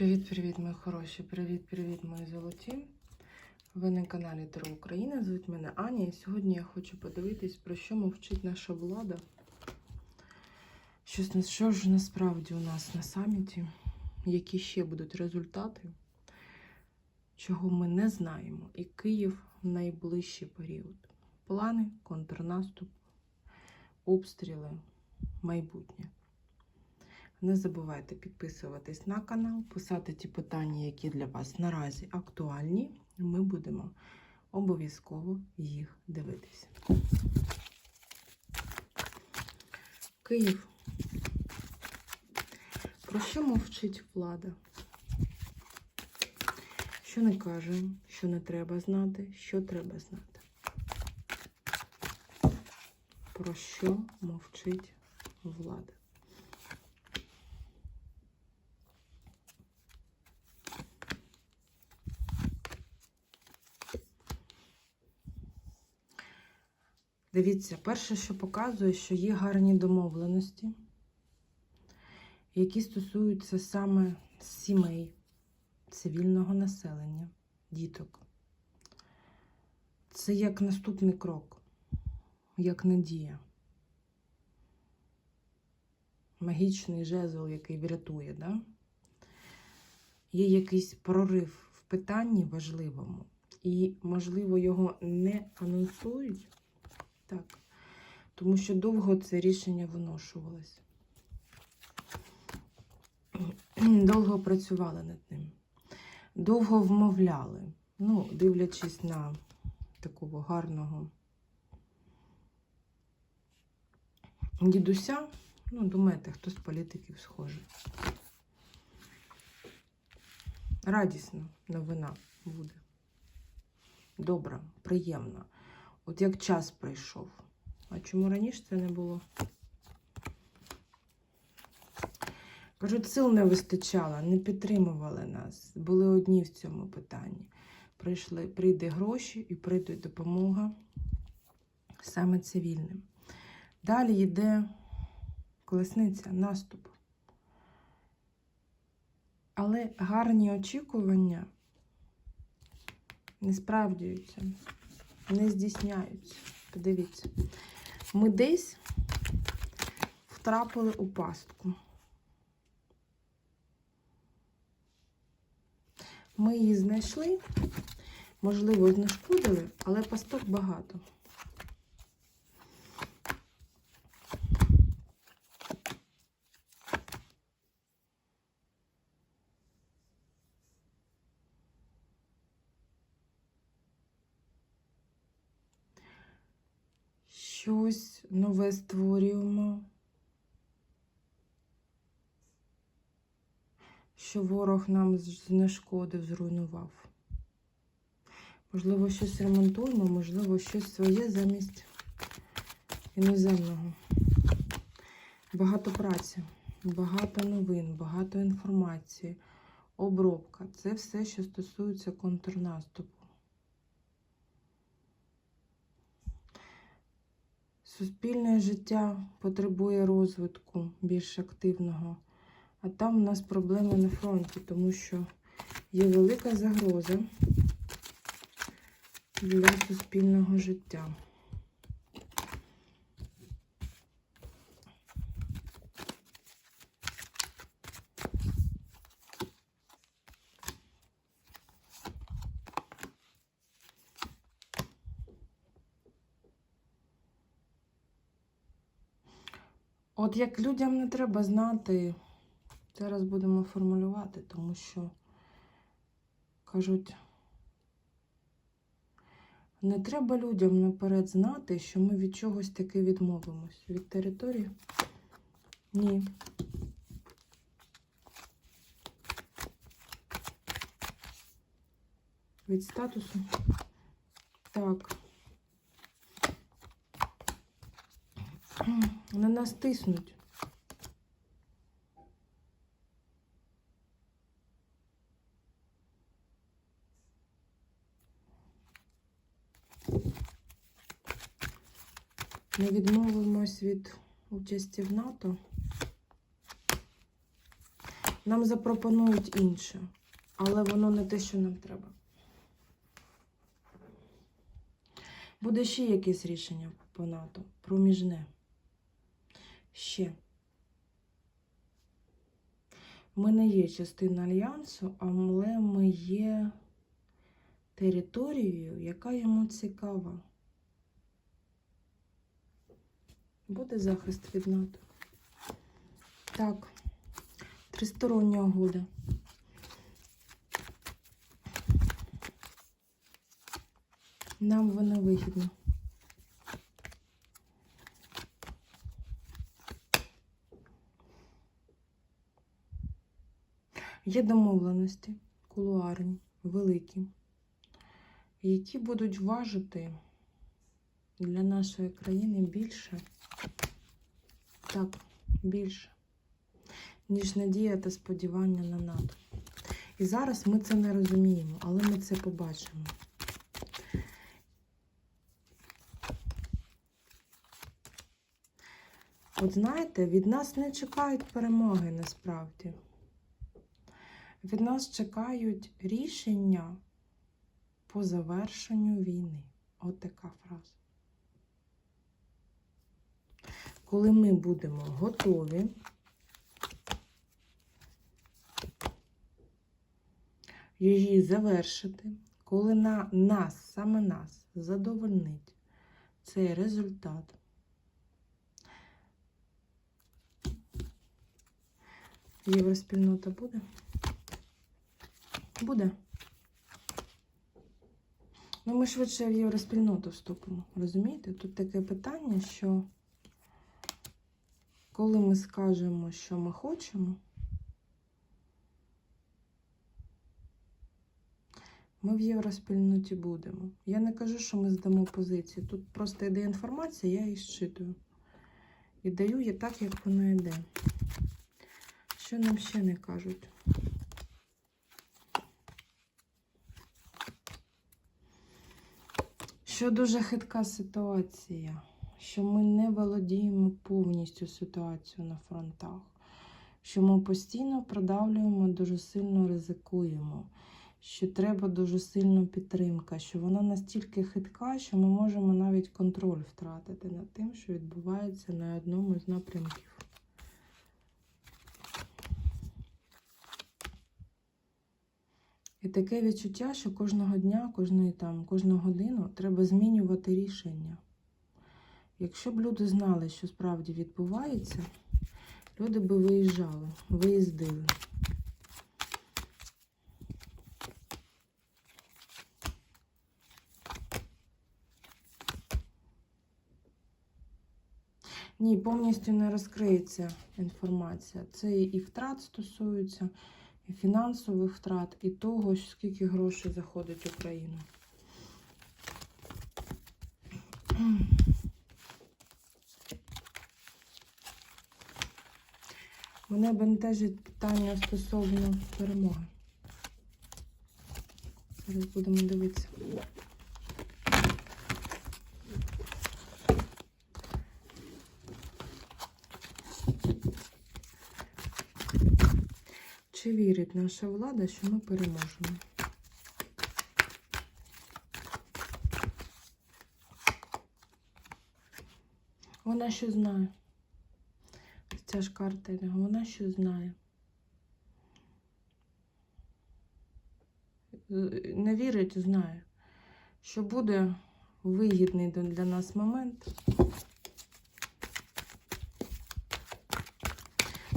Привіт-привіт, мої хороші! Привіт-привіт, мої золоті! Ви на каналі Таро Україна. Звуть мене Аня, і сьогодні я хочу подивитись, про що мовчить наша влада. Що, що ж насправді у нас на саміті, які ще будуть результати, чого ми не знаємо, і Київ в найближчий період. Плани, контрнаступ, обстріли, майбутнє. Не забувайте підписуватись на канал, писати ті питання, які для вас наразі актуальні. Ми будемо обов'язково їх дивитися. Київ. Про що мовчить влада? Що не каже, що не треба знати, що треба знати? Про що мовчить влада? Дивіться, перше, що показує, що є гарні домовленості, які стосуються саме сімей, цивільного населення, діток. Це як наступний крок, як надія. Магічний жезл, який врятує, да? є якийсь прорив в питанні важливому, і, можливо, його не анонсують. Так. Тому що довго це рішення виношувалось. Довго працювали над ним. Довго вмовляли. Ну, дивлячись на такого гарного дідуся. Ну, думаєте, хто з політиків схожий. Радісна новина буде. Добра, приємна. От як час прийшов. А чому раніше це не було? Кажуть, сил не вистачало, не підтримували нас. Були одні в цьому питанні. Прийшли, прийде гроші і прийде допомога саме цивільним. Далі йде колесниця, наступ. Але гарні очікування не справдюються не здійсняються. Подивіться, ми десь втрапили у пастку. Ми її знайшли, можливо, знешкодили, але пасток багато. Щось нове створюємо. Що ворог нам знешкодив, зруйнував. Можливо, щось ремонтуємо, можливо, щось своє замість іноземного. Багато праці, багато новин, багато інформації, обробка. Це все, що стосується контрнаступу. Суспільне життя потребує розвитку більш активного, а там у нас проблеми на фронті, тому що є велика загроза для суспільного життя. От як людям не треба знати, зараз будемо формулювати, тому що кажуть, не треба людям наперед знати, що ми від чогось таки відмовимось. Від території? Ні. Від статусу? Так. На нас тиснуть. Ми відмовимось від участі в НАТО. Нам запропонують інше, але воно не те, що нам треба. Буде ще якесь рішення по НАТО, проміжне. Ще. Ми не є частина альянсу, але ми є територією, яка йому цікава. Буде захист від НАТО. Так, тристороння угода. Нам вона вигідна. Є домовленості кулуарні, великі, які будуть важити для нашої країни більше, так, більше, ніж надія та сподівання на НАТО. І зараз ми це не розуміємо, але ми це побачимо. От знаєте, від нас не чекають перемоги насправді. Від нас чекають рішення по завершенню війни. От така фраза. Коли ми будемо готові, її завершити, коли на нас, саме нас, задовольнить цей результат. Євроспільнота буде? Буде. Ну, ми швидше в євроспільноту вступимо. Розумієте? Тут таке питання, що коли ми скажемо, що ми хочемо, ми в євроспільноті будемо. Я не кажу, що ми здамо позиції. Тут просто йде інформація, я її щитую. І даю її так, як вона йде. Що нам ще не кажуть? Що дуже хитка ситуація, що ми не володіємо повністю ситуацією на фронтах, що ми постійно продавлюємо, дуже сильно ризикуємо, що треба дуже сильно підтримка, що вона настільки хитка, що ми можемо навіть контроль втратити над тим, що відбувається на одному з напрямків. І таке відчуття, що кожного дня, кожної там, кожну годину треба змінювати рішення. Якщо б люди знали, що справді відбувається, люди би виїжджали, виїздили. Ні, повністю не розкриється інформація. Це і втрат стосується, фінансових втрат, і того, скільки грошей заходить в Україну. Мене бентежить питання стосовно перемоги. Зараз будемо дивитися. Чи вірить наша влада, що ми переможемо? Вона що знає? Ця ж карта, вона що знає. Не вірить, знає, що буде вигідний для нас момент.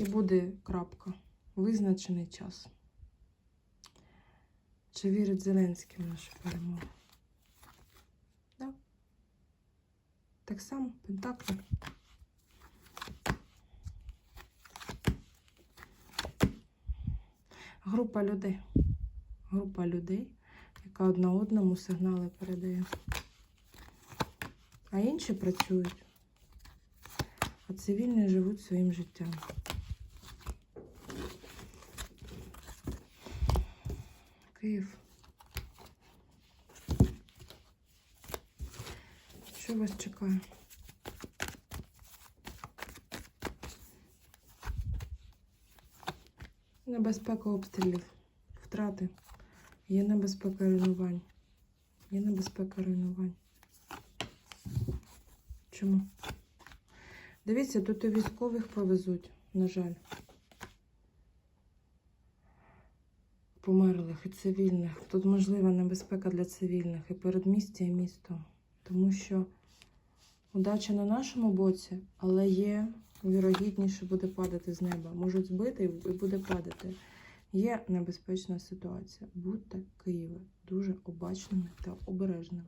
І буде крапка. Визначений час. Чи вірить Зеленський в нашу перемогу? Да. Так само, Пентаклі. Група людей. Група людей, яка одна одному сигнали передає. А інші працюють. А цивільні живуть своїм життям. Київ. Що вас чекає? небезпека обстрілів, втрати, є небезпека руйнувань. Є небезпека руйнувань. Чому? Дивіться, тут і військових повезуть, на жаль. Померлих і цивільних. Тут можлива небезпека для цивільних і передмістя, і місто. Тому що удача на нашому боці, але є вірогідніше буде падати з неба. Можуть збити і буде падати. Є небезпечна ситуація. Будьте Києві дуже обачними та обережними.